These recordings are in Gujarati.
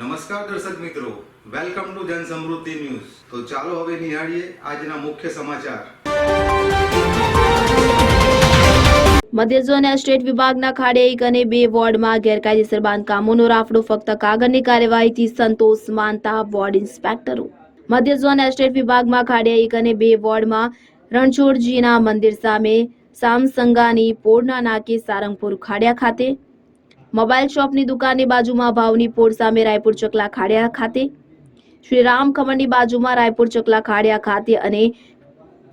નમસ્કાર દર્શક મિત્રો. વેલકમ ટુ જન સમૃદ્ધિ ન્યૂઝ તો ચાલો હવે નિહાળીએ આજના મુખ્ય સમાચાર. મધ્ય ઝોનના એસ્ટેટ વિભાગના ખાડે એક અને બે વોર્ડમાં ગેરકાયદેસર બાંધકામોનો રાફડો ફક્ત કાગળની કાર્યવાહીથી સંતોષ માનતા વોર્ડ ઇન્સ્પેક્ટરો. મધ્ય ઝોન એસ્ટેટ વિભાગમાં ખાડે એક અને બે વોર્ડમાં રણછોડજીના મંદિર સામે સામસંગાની પોળના નાકે સારંગપુર ખાડિયા ખાતે મોબાઈલ શોપની દુકાનની બાજુમાં ભાવની પોળ સામે રાયપુર ચકલા ખાડિયા ખાતે. શ્રી રામ ખમણની બાજુમાં રાયપુર ચકલા ખાડિયા ખાતે અને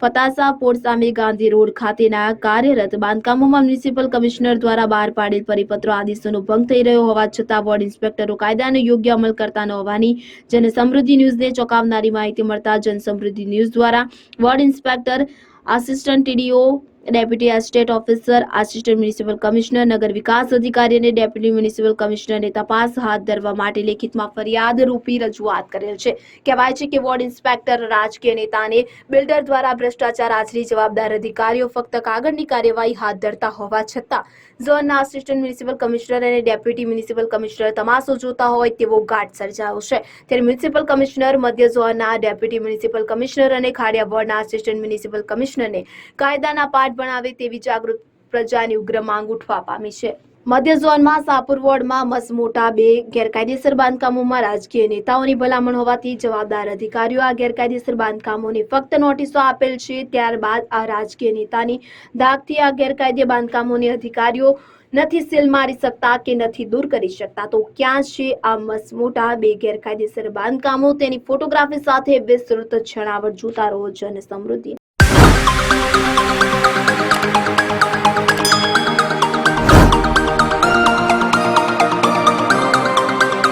ફતાસા પોળ સામે ગાંધી રોડ ખાતેના કાર્યરત બાંધકામોમાં મ્યુનિસિપલ કમિશનર દ્વારા બહાર પાડેલ પરિપત્રો આદેશોનો ભંગ થઈ રહ્યો હોવા છતાં વોર્ડ ઇન્સ્પેક્ટરો કાયદાનો યોગ્ય અમલ કરતા ન હોવાની જેને સમૃદ્ધિ ન્યૂઝને ચોંકાવનારી માહિતી મળતા જન સમૃદ્ધિ ન્યૂઝ દ્વારા ward inspector assistant TDO deputy estate officer assistant municipal commissioner નગર વિકાસ અધિકારી અને ડેપ્યુટી મ્યુનિસિપલ કમિશનરને તપાસ હાથ ધરવા માટે લેખિતમાં ફરિયાદ રૂપી રજૂઆત કરેલ છે. કહેવાય છે કે વોર્ડ ઇન્સ્પેક્ટર રાજકીય નેતાને બિલ્ડર દ્વારા ભ્રષ્ટાચાર આચરી જવાબદાર અધિકારીઓ ફક્ત કાગળની કાર્યવાહી હાથ ધરતા હોવા છતાં, ઝોનના આસિસ્ટન્ટ મ્યુનિસિપલ કમિશનર અને ડેપ્યુટી મ્યુનિસિપલ કમિશનર તમાશો જોતા હોય તેવો ઘાટ સર્જાયો છે. ત્યારે મ્યુનિસિપલ કમિશનર મધ્ય ઝોનના ડેપ્યુટી મ્યુનિસિપલ કમિશનર અને ખાડિયા વોર્ડના આસિસ્ટન્ટ મ્યુનિસિપલ કમિશનરને કાયદાના પાઠ ભણાવે તેવી જાગૃત પ્રજાની ઉગ્ર માંગ ઉઠવા પામી છે. મધ્ય ઝોનમાં સાપુર વોર્ડમાં મસમોટા બે ગેરકાયદેસર બાંધકામોમાં રાજકીય નેતાઓની ભલામણ હોવાથી જવાબદાર અધિકારીઓ આ ગેરકાયદેસર બાંધકામોને ફક્ત નોટિસો આપેલ છે. ત્યારબાદ આ રાજકીય નેતાની ધાકથી આ ગેરકાયદે બાંધકામોને અધિકારીઓ નથી સીલ મારી શકતા કે નથી દૂર કરી શકતા. તો ક્યાં છે આ મસમોટા બે ગેરકાયદેસર બાંધકામો? તેની ફોટોગ્રાફી સાથે વિસ્તૃત છણાવટ જોતા રહો જન સમૃદ્ધિ